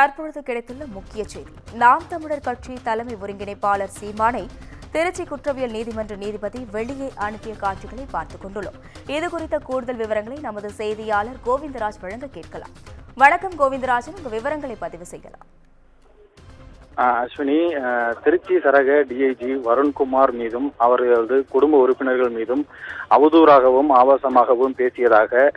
தற்பொழுது கிடைத்துள்ள முக்கிய செய்தி. நாம் தமிழர் கட்சி தலைமை ஒருங்கிணைப்பாளர் சீமானை திருச்சி குற்றவியல் நீதிமன்ற நீதிபதி வெளியே அனுப்பிய காட்சிகளை பார்த்துக் கொண்டுள்ளோம். இது குறித்த கூடுதல் விவரங்களை நமது செய்தியாளர் கோவிந்தராஜ் வழங்க கேட்கலாம். வணக்கம் கோவிந்தராஜன். உங்க விவரங்களை பதிவு செய்யலாம். ஆஹ் அஸ்வினி திருச்சி சரக டிஐஜி வருண்குமார் மீதும் அவர்களது குடும்ப உறுப்பினர்கள் மீதும் அவதூறாகவும் ஆபாசமாகவும் பேசியதாக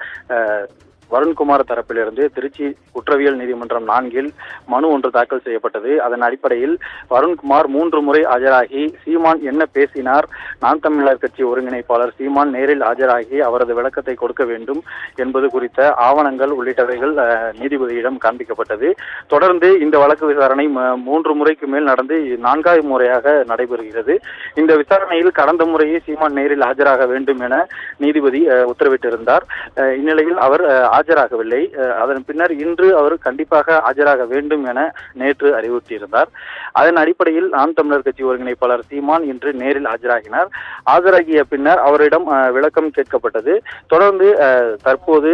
வருண்குமார் தரப்பிலிருந்து திருச்சி குற்றவியல் நீதிமன்றம் நான்கில் மனு ஒன்று தாக்கல் செய்யப்பட்டது. அதன் அடிப்படையில் வருண்குமார் மூன்று முறை ஆஜராகி சீமான் என்ன பேசினார்? நாம் தமிழர் கட்சி ஒருங்கிணைப்பாளர் சீமான் நேரில் ஆஜராகி அவரது விளக்கத்தை கொடுக்க வேண்டும் என்பது குறித்த ஆவணங்கள் உள்ளிட்டவைகள் நீதிபதியிடம் காண்பிக்கப்பட்டது. தொடர்ந்து இந்த வழக்கு விசாரணை மூன்று முறைக்கு மேல் நடந்து நான்காவது முறையாக நடைபெறுகிறது. இந்த விசாரணையில் கடந்த முறையே சீமான் நேரில் ஆஜராக வேண்டும் என நீதிபதி உத்தரவிட்டிருந்தார். இந்நிலையில் அவர் ஆஜராகவில்லை. அதன் பின்னர் இன்று அவர் கண்டிப்பாக ஆஜராக வேண்டும் என நேற்று அறிவுறுத்தியிருந்தார். அதன் அடிப்படையில் நாம் தமிழர் கட்சி ஒருங்கிணைப்பாளர் சீமான் இன்று நேரில் ஆஜராகினார். ஆஜராகிய பின்னர் அவரிடம் விளக்கம் கேட்கப்பட்டது. தொடர்ந்து தற்போது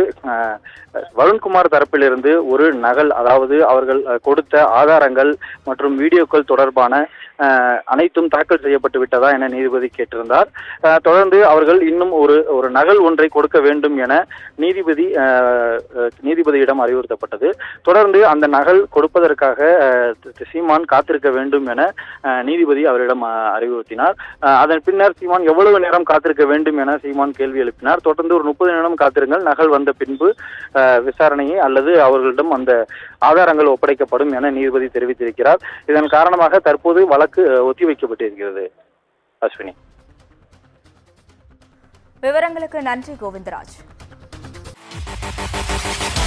வருண்குமார் தரப்பிலிருந்து ஒரு நகல் அதாவது அவர்கள் கொடுத்த ஆதாரங்கள் மற்றும் வீடியோக்கள் தொடர்பான அனைத்தும் தாக்கல் செய்யப்பட்டு விட்டதா என நீதிபதி கேட்டிருந்தார். தொடர்ந்து அவர்கள் இன்னும் ஒரு ஒரு நகல் ஒன்றை கொடுக்க வேண்டும் என நீதிபதி நீதிபதியிடம் அறிவுறுத்தப்பட்டது. தொடர்ந்து அந்த நகல் கொடுப்பதற்காக சீமான் காத்திருக்க வேண்டும் என நீதிபதி அவரிடம் அறிவுறுத்தினார். அதன் பின்னர் சீமான் எவ்வளவு நேரம் காத்திருக்க வேண்டும் என சீமான் கேள்வி எழுப்பினார். தொடர்ந்து ஒரு முப்பது நிமிடம் காத்திருங்கள். நகல் வந்த பின்பு விசாரணையை அல்லது அவர்களிடம் அந்த ஆதாரங்கள் ஒப்படைக்கப்படும் என நீதிபதி தெரிவித்திருக்கிறார். இதன் காரணமாக தற்போது வழக்கு ஒத்திவைக்கப்பட்டிருக்கிறது. அஸ்வினி. விவரங்களுக்கு நன்றி கோவிந்தராஜ். Thank you.